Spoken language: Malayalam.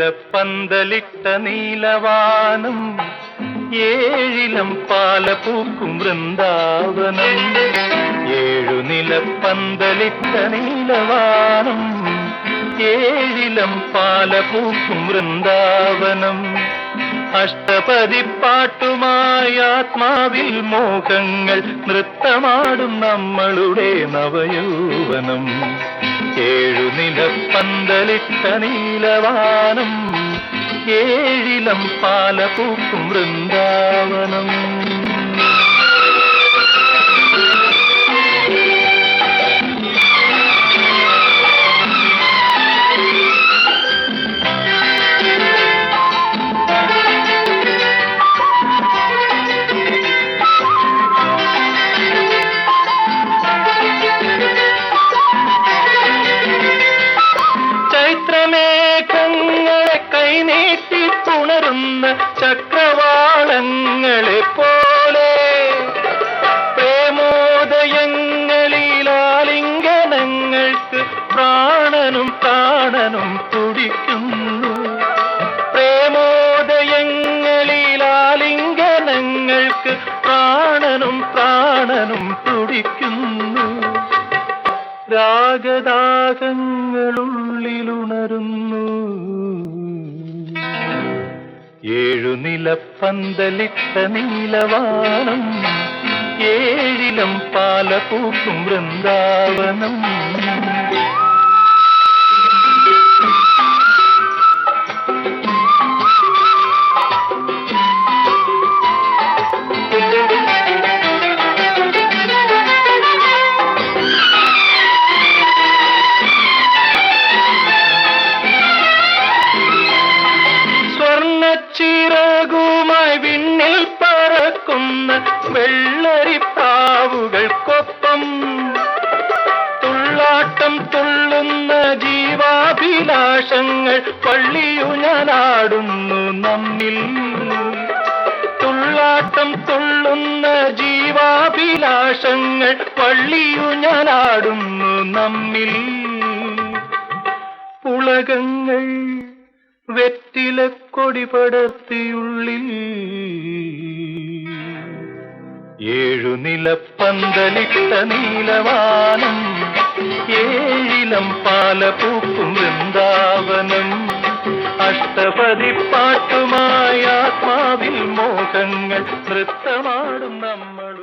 നിലപ്പന്തലിട്ട നീലവാനം ഏഴിലം പാല പൂക്കും വൃന്ദാവനം ഏഴുനില പന്തലിത്ത നീലവാനം. ഏഴിലം പാല പൂക്കും വൃന്ദാവനം. അഷ്ടപതിപ്പാട്ടുമായി ആത്മാവിൽ മോഹങ്ങൾ നൃത്തമാടും നമ്മളുടെ നവയൗവനം. ഏഴുനില പന്തലിട്ട നീലവാനം. ഏഴിലം പാലപൂക്കും വൃന്ദാവനം. പുണരുന്ന ചക്രവാളങ്ങളെ പോലെ പ്രേമോദയങ്ങളിലാലിംഗനങ്ങൾക്ക് പ്രാണനും പ്രാണനും തുടിക്കുന്നു. പ്രേമോദയങ്ങളിലാലിംഗനങ്ങൾക്ക് പ്രാണനും പ്രാണനും തുടിക്കുന്നു. രാഗദാഹങ്ങളുള്ളിലുണരുന്നു. ഏഴു നിലപ്പന്തലിട്ട നീലവാനം ഏഴിലം പാലപൂക്കും വൃന്ദാവനം സ്വർണച്ചിറകുമായി വിണ്ണിൽ പറക്കുന്ന വെള്ളരിപ്പാവുകൾക്കൊപ്പം തുള്ളാട്ടം തുള്ളുന്ന ജീവാഭിലാഷങ്ങൾ പള്ളിയുഞ്ഞാലാടുന്നു നമ്മിൽ. തുള്ളാട്ടം തുള്ളുന്ന ജീവാഭിലാഷങ്ങൾ പള്ളിയുഞ്ഞാലാടുന്നു നമ്മിൽ. പുളകങ്ങൾ വെറ്റിലക്കൊടി പടർത്തിയുള്ളിൽ ഏഴു നിലപ്പന്തലിട്ട നീലവാനം ഏഴിലം പാലപൂക്കും വൃന്ദാവനം. അഷ്ടപതിപ്പാട്ടുമായി ആത്മാവിൽ മോഹങ്ങൾ നൃത്തമാടും നമ്മൾ